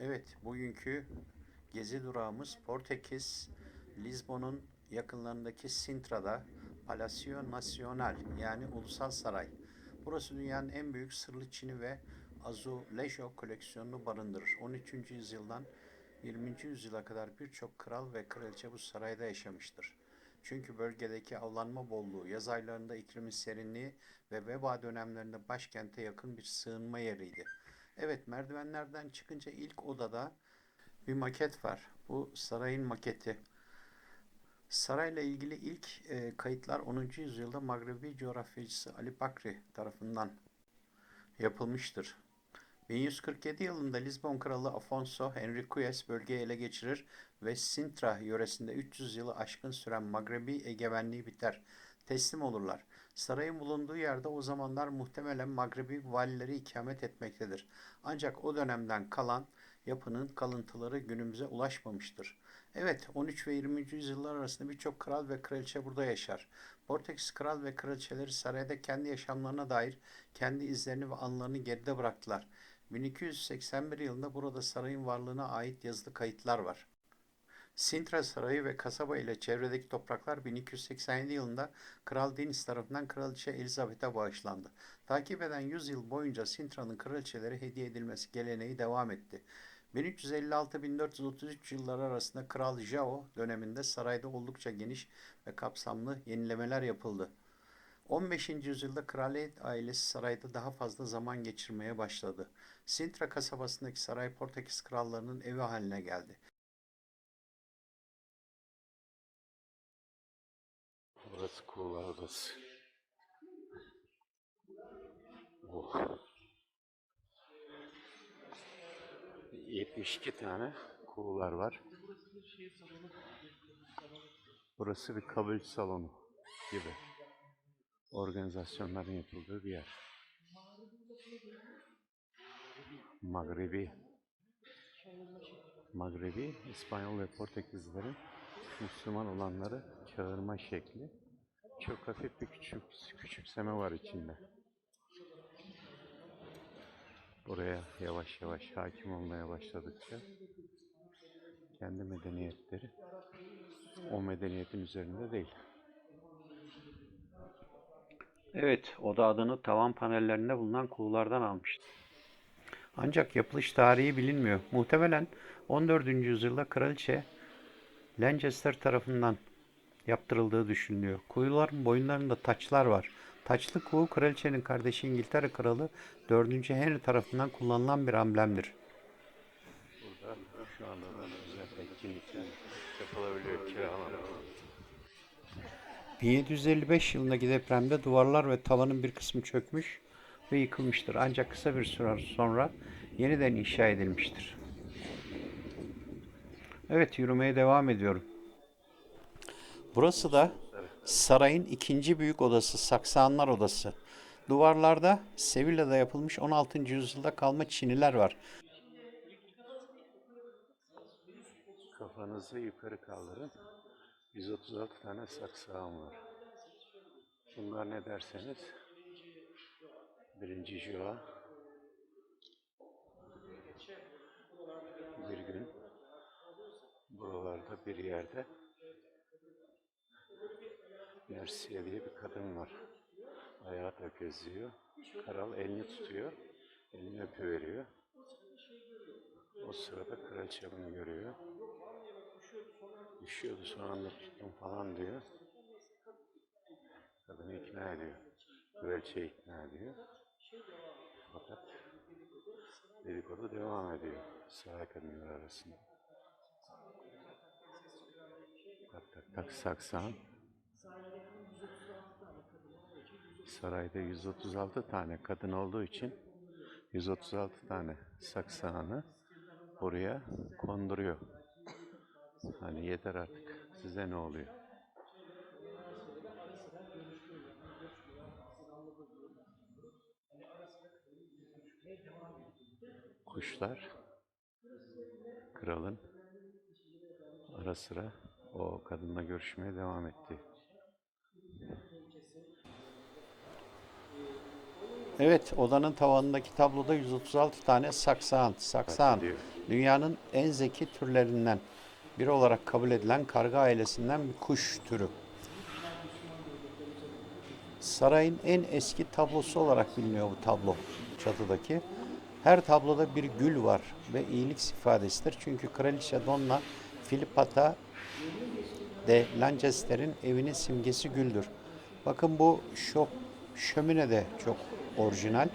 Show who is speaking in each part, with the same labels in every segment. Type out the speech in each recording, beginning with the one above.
Speaker 1: Evet, bugünkü gezi durağımız Portekiz, Lizbon'un yakınlarındaki Sintra'da Palacio Nacional yani Ulusal Saray. Burası dünyanın en büyük sırlı çini ve azulejo koleksiyonunu barındırır. 13. yüzyıldan 20. yüzyıla kadar birçok kral ve kraliçe bu sarayda yaşamıştır. Çünkü bölgedeki avlanma bolluğu, yaz aylarında iklimin serinliği ve veba dönemlerinde başkente yakın bir sığınma yeriydi. Evet, merdivenlerden çıkınca ilk odada bir maket var. Bu sarayın maketi. Sarayla ilgili ilk e, kayıtlar 10. yüzyılda Magrebi coğrafyacısı Ali Bakri tarafından yapılmıştır. 1147 yılında Lizbon kralı Afonso Henriques bölgeyi ele geçirir ve Sintra yöresinde 300 yılı aşkın süren Magrebi egemenliği biter. Teslim olurlar. Sarayın bulunduğu yerde o zamanlar muhtemelen Magrebi valileri ikamet etmektedir. Ancak o dönemden kalan yapının kalıntıları günümüze ulaşmamıştır. Evet, 13 ve 20. yüzyıllar arasında birçok kral ve kraliçe burada yaşar. Portekiz kral ve kraliçeleri sarayda kendi yaşamlarına dair kendi izlerini ve anılarını geride bıraktılar. 1281 yılında burada sarayın varlığına ait yazılı kayıtlar var. Sintra Sarayı ve kasaba ile çevredeki topraklar 1287 yılında Kral Deniz tarafından Kraliçe Elizabeth'e bağışlandı. Takip eden 100 yıl boyunca Sintra'nın kraliçelere hediye edilmesi geleneği devam etti. 1356-1433 yılları arasında Kral Jao döneminde sarayda oldukça geniş ve kapsamlı yenilemeler yapıldı. 15. yüzyılda kraliyet ailesi sarayda daha fazla zaman geçirmeye başladı. Sintra kasabasındaki saray Portekiz krallarının evi haline geldi.
Speaker 2: Burası kuğular odası. Oh. 72 tane kuğular var. Burası bir kabul salonu gibi. Organizasyonların yapıldığı bir yer. Magrebi. Magrebi, İspanyol ve Portekizlilerin Müslüman olanları çağırma şekli. Çok hafif bir küçük küçümseme var içinde. Buraya yavaş yavaş hakim olmaya başladıkça kendi medeniyetleri o medeniyetin üzerinde değil.
Speaker 1: Evet, oda adını tavan panellerinde bulunan kuğulardan almıştı. Ancak yapılış tarihi bilinmiyor. Muhtemelen 14. yüzyılda kraliçe Lancaster tarafından yaptırıldığı düşünülüyor. Kuyuların boyunlarında taçlar var. Taçlı kuğu kraliçenin kardeşi İngiltere kralı 4. Henry tarafından kullanılan bir amblemdir.
Speaker 2: Burada şu anda da özel etkinlikler yapılabiliyor kiralama.
Speaker 1: 1755 yılındaki depremde duvarlar ve tavanın bir kısmı çökmüş ve yıkılmıştır. Ancak kısa bir süre sonra yeniden inşa edilmiştir. Evet, yürümeye devam ediyorum. Burası da sarayın ikinci büyük odası, Saksanlar Odası. Duvarlarda Sevilla'da yapılmış 16. yüzyılda kalma çiniler var.
Speaker 2: Kafanızı yukarı kaldırın. 136 tane saksağım var. Bunlar ne derseniz birinci Joa bir gün buralarda bir yerde Mersiye diye bir kadın var. Ayağı da geziyor. Kral elini tutuyor. Elini öpüveriyor. O sırada kraliçe bunu görüyor. Düşüyordu son anda tuttum falan diyor. Kadını ikna ediyor. Kraliçeyi ikna ediyor. Fakat dedikodu devam ediyor. Saray kadınlar arasında. Tak tak tak saksan. Sarayda 136 tane kadın olduğu için 136 tane saksağını buraya konduruyor. Hani yeter artık. Size ne oluyor? Kuşlar kralın ara sıra o kadınla görüşmeye devam etti.
Speaker 1: Evet, odanın tavanındaki tabloda 136 tane saksağın. Saksağın. Dünyanın en zeki türlerinden biri olarak kabul edilen karga ailesinden bir kuş türü. Sarayın en eski tablosu olarak biliniyor bu tablo çatıdaki. Her tabloda bir gül var ve iyilik ifadesidir. Çünkü Kraliçe Donna Filipata de Lancaster'in evinin simgesi güldür. Bakın bu şop, şömine de çok orijinal.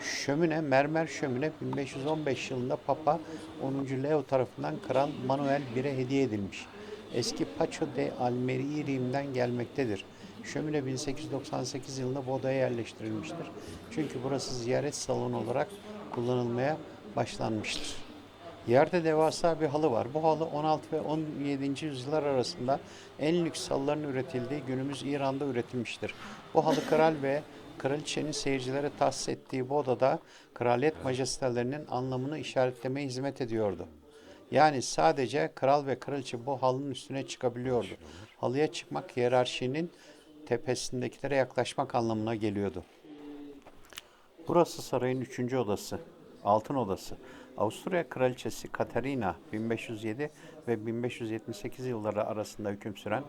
Speaker 1: Şömine, mermer şömine 1515 yılında Papa 10. Leo tarafından Kral Manuel I'ye hediye edilmiş. Eski Paço de Almeri'den gelmektedir. Şömine 1898 yılında bu odaya yerleştirilmiştir. Çünkü burası ziyaret salonu olarak kullanılmaya başlanmıştır. Yerde devasa bir halı var. Bu halı 16 ve 17. yüzyıllar arasında en lüks halıların üretildiği günümüz İran'da üretilmiştir. Bu halı kral ve kraliçenin seyircilere tahsis ettiği bu odada kraliyet majestelerinin anlamını işaretlemeye hizmet ediyordu. Yani sadece kral ve kraliçe bu halının üstüne çıkabiliyordu. Halıya çıkmak hiyerarşinin tepesindekilere yaklaşmak anlamına geliyordu. Burası sarayın üçüncü odası, altın odası. Avusturya Kraliçesi Katerina 1507 ve 1578 yılları arasında hüküm süren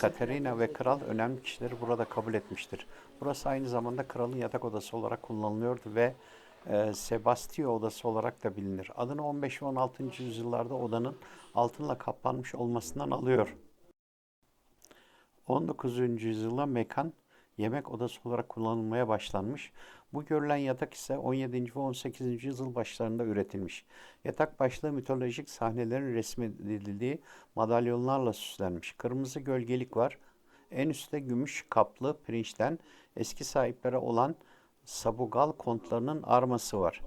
Speaker 1: Katerina ve kral önemli kişileri burada kabul etmiştir. Burası aynı zamanda kralın yatak odası olarak kullanılıyordu ve e, Sebastio odası olarak da bilinir. Adını 15 ve 16. yüzyıllarda odanın altınla kaplanmış olmasından alıyor. 19. yüzyılda mekan yemek odası olarak kullanılmaya başlanmış. Bu görülen yatak ise 17. ve 18. yüzyıl başlarında üretilmiş. Yatak başlığı mitolojik sahnelerin resmedildiği madalyonlarla süslenmiş. Kırmızı gölgelik var. En üstte gümüş kaplı pirinçten eski sahiplere olan Sabugal kontlarının arması var.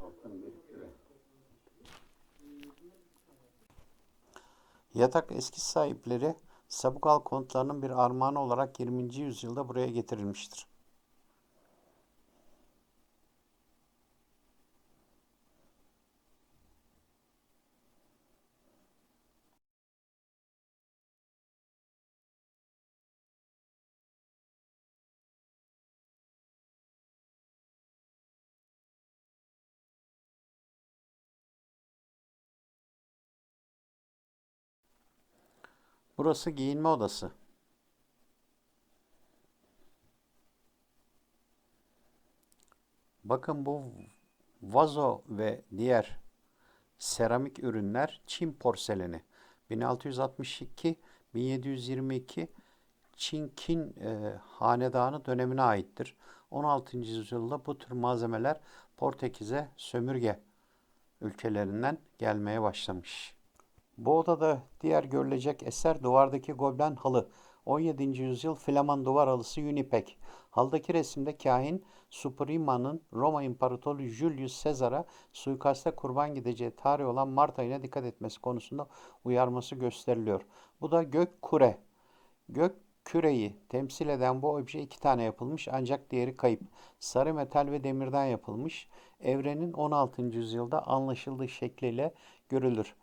Speaker 1: Yatak eski sahipleri Sabugal kontlarının bir armağanı olarak 20. yüzyılda buraya getirilmiştir. Burası giyinme odası. Bakın bu vazo ve diğer seramik ürünler Çin porseleni. 1662-1722 Çin Kin e, hanedanı dönemine aittir. 16. yüzyılda bu tür malzemeler Portekiz'e sömürge ülkelerinden gelmeye başlamış. Bu odada diğer görülecek eser duvardaki goblen halı. 17. yüzyıl Flaman duvar halısı Unipek. Haldaki resimde kahin Suprima'nın Roma İmparatoru Julius Caesar'a suikaste kurban gideceği tarih olan Mart ayına dikkat etmesi konusunda uyarması gösteriliyor. Bu da gök kure. Gök küreyi temsil eden bu obje iki tane yapılmış ancak diğeri kayıp. Sarı metal ve demirden yapılmış. Evrenin 16. yüzyılda anlaşıldığı şekliyle görülür.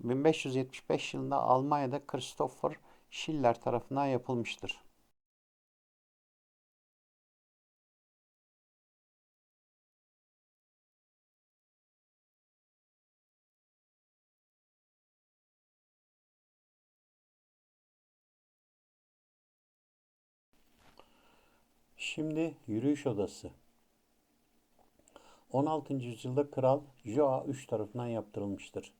Speaker 1: 1575 yılında Almanya'da Christopher Schiller tarafından yapılmıştır. Şimdi yürüyüş odası. 16. yüzyılda Kral Joa III tarafından yaptırılmıştır.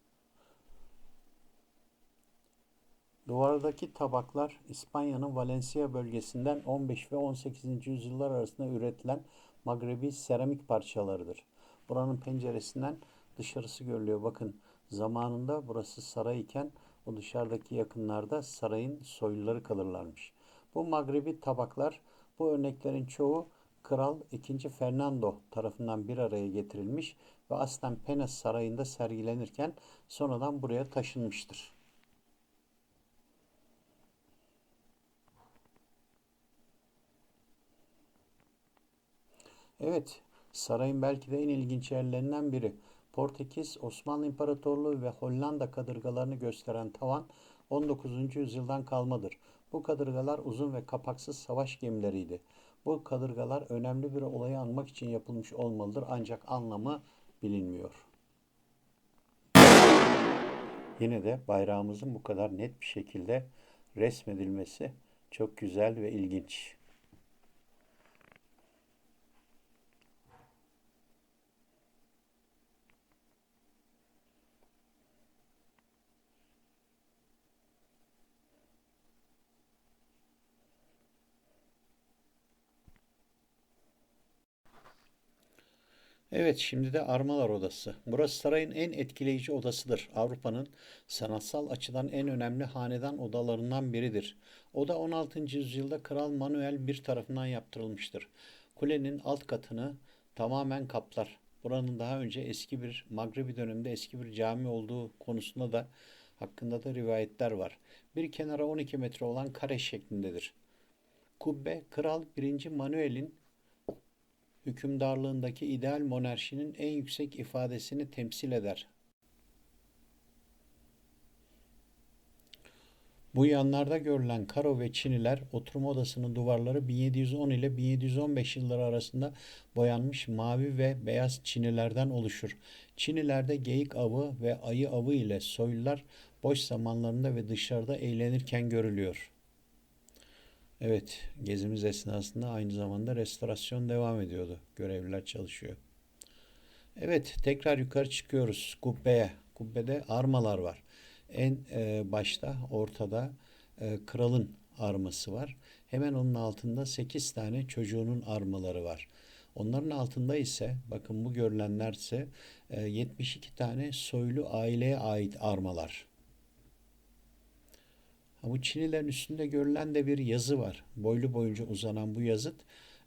Speaker 1: Duvardaki tabaklar İspanya'nın Valencia bölgesinden 15 ve 18. yüzyıllar arasında üretilen Magrebi seramik parçalarıdır. Buranın penceresinden dışarısı görülüyor. Bakın zamanında burası saray iken o dışarıdaki yakınlarda sarayın soyluları kalırlarmış. Bu Magrebi tabaklar bu örneklerin çoğu Kral 2. Fernando tarafından bir araya getirilmiş ve aslen Penas Sarayı'nda sergilenirken sonradan buraya taşınmıştır. Evet, sarayın belki de en ilginç yerlerinden biri. Portekiz, Osmanlı İmparatorluğu ve Hollanda kadırgalarını gösteren tavan 19. yüzyıldan kalmadır. Bu kadırgalar uzun ve kapaksız savaş gemileriydi. Bu kadırgalar önemli bir olayı anmak için yapılmış olmalıdır ancak anlamı bilinmiyor. Yine de bayrağımızın bu kadar net bir şekilde resmedilmesi çok güzel ve ilginç. Evet, şimdi de Armalar Odası. Burası sarayın en etkileyici odasıdır. Avrupa'nın sanatsal açıdan en önemli hanedan odalarından biridir. Oda 16. yüzyılda Kral Manuel I tarafından yaptırılmıştır. Kulenin alt katını tamamen kaplar. Buranın daha önce eski bir Magribi döneminde eski bir cami olduğu konusunda da hakkında da rivayetler var. Bir kenara 12 metre olan kare şeklindedir. Kubbe, Kral 1. Manuel'in hükümdarlığındaki ideal monarşinin en yüksek ifadesini temsil eder. Bu yanlarda görülen karo ve çiniler oturma odasının duvarları 1710 ile 1715 yılları arasında boyanmış mavi ve beyaz çinilerden oluşur. Çinilerde geyik avı ve ayı avı ile soylular boş zamanlarında ve dışarıda eğlenirken görülüyor. Evet, gezimiz esnasında aynı zamanda restorasyon devam ediyordu. Görevliler çalışıyor. Evet, tekrar yukarı çıkıyoruz kubbeye. Kubbede armalar var. En e, başta ortada e, kralın arması var. Hemen onun altında 8 tane çocuğunun armaları var. Onların altında ise bakın bu görülenler ise e, 72 tane soylu aileye ait armalar. Bu Çinilerin üstünde görülen de bir yazı var. Boylu boyunca uzanan bu yazıt,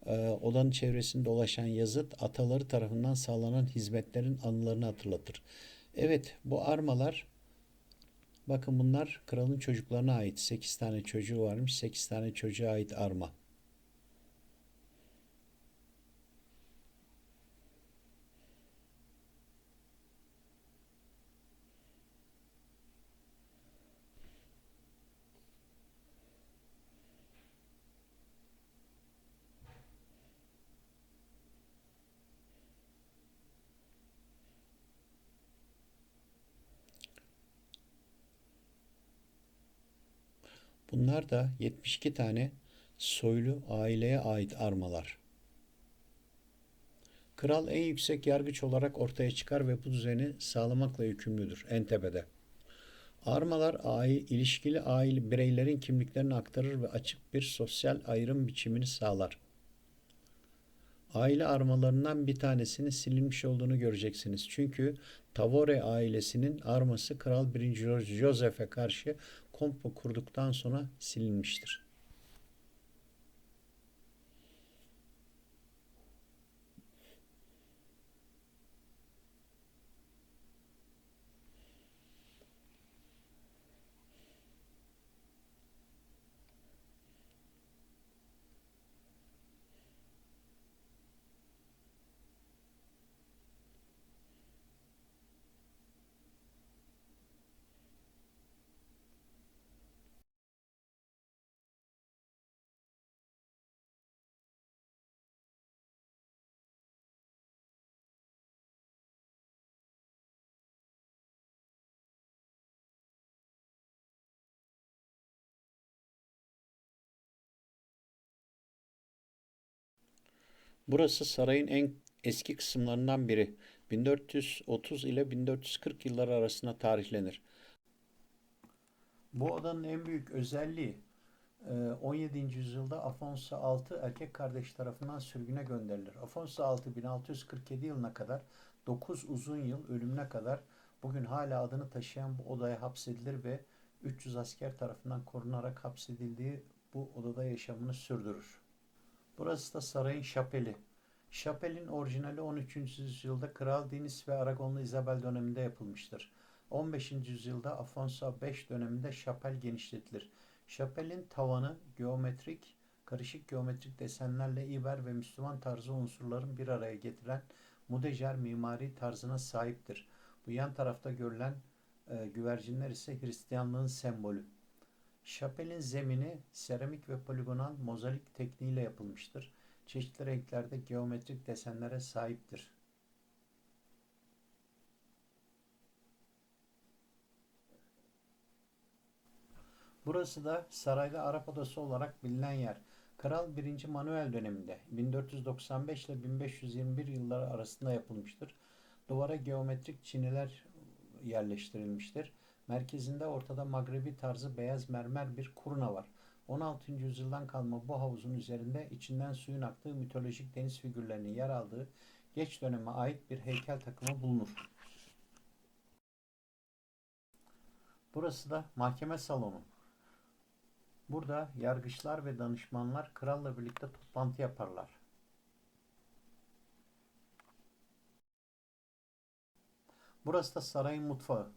Speaker 1: e, odanın çevresinde dolaşan yazıt, ataları tarafından sağlanan hizmetlerin anılarını hatırlatır. Evet, bu armalar, bakın bunlar kralın çocuklarına ait. 8 tane çocuğu varmış, 8 tane çocuğa ait arma. Bunlar da 72 tane soylu aileye ait armalar. Kral en yüksek yargıç olarak ortaya çıkar ve bu düzeni sağlamakla yükümlüdür en tepede. Armalar aile, ilişkili aile bireylerin kimliklerini aktarır ve açık bir sosyal ayrım biçimini sağlar. Aile armalarından bir tanesinin silinmiş olduğunu göreceksiniz. Çünkü Tavore ailesinin arması Kral 1. Joseph'e karşı komplo kurduktan sonra silinmiştir. Burası sarayın en eski kısımlarından biri. 1430 ile 1440 yılları arasında tarihlenir. Bu odanın en büyük özelliği e, 17. yüzyılda Afonso VI erkek kardeş tarafından sürgüne gönderilir. Afonso VI 1647 yılına kadar 9 uzun yıl ölümüne kadar bugün hala adını taşıyan bu odaya hapsedilir ve 300 asker tarafından korunarak hapsedildiği bu odada yaşamını sürdürür. Burası da sarayın şapeli. Şapelin orijinali 13. yüzyılda Kral Deniz ve Aragonlu Isabel döneminde yapılmıştır. 15. yüzyılda Afonso V döneminde şapel genişletilir. Şapelin tavanı geometrik, karışık geometrik desenlerle İber ve Müslüman tarzı unsurların bir araya getiren mudejar mimari tarzına sahiptir. Bu yan tarafta görülen e, güvercinler ise Hristiyanlığın sembolü. Şapelin zemini seramik ve poligonal mozaik tekniğiyle yapılmıştır. Çeşitli renklerde geometrik desenlere sahiptir. Burası da sarayda Arap Odası olarak bilinen yer. Kral 1. Manuel döneminde 1495 ile 1521 yılları arasında yapılmıştır. Duvara geometrik çiniler yerleştirilmiştir. Merkezinde ortada Magrebi tarzı beyaz mermer bir kurna var. 16. yüzyıldan kalma bu havuzun üzerinde içinden suyun aktığı mitolojik deniz figürlerinin yer aldığı geç döneme ait bir heykel takımı bulunur. Burası da mahkeme salonu. Burada yargıçlar ve danışmanlar kralla birlikte toplantı yaparlar. Burası da sarayın mutfağı.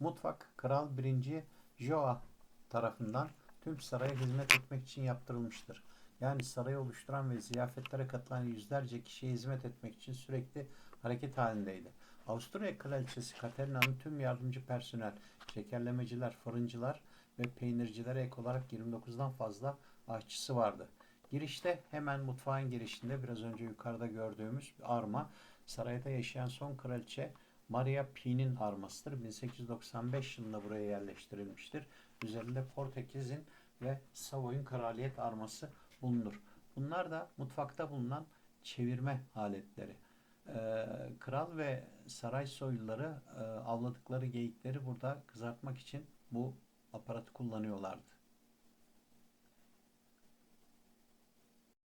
Speaker 1: Mutfak Kral 1. Joa tarafından tüm saraya hizmet etmek için yaptırılmıştır. Yani sarayı oluşturan ve ziyafetlere katılan yüzlerce kişiye hizmet etmek için sürekli hareket halindeydi. Avusturya Kraliçesi Katerina'nın tüm yardımcı personel, şekerlemeciler, fırıncılar ve peynircilere ek olarak 29'dan fazla aşçısı vardı. Girişte hemen mutfağın girişinde biraz önce yukarıda gördüğümüz bir arma sarayda yaşayan son kraliçe Maria Pi'nin armasıdır. 1895 yılında buraya yerleştirilmiştir. Üzerinde Portekiz'in ve Savoy'un kraliyet arması bulunur. Bunlar da mutfakta bulunan çevirme aletleri. Ee, kral ve saray soyluları e, avladıkları geyikleri burada kızartmak için bu aparatı kullanıyorlardı.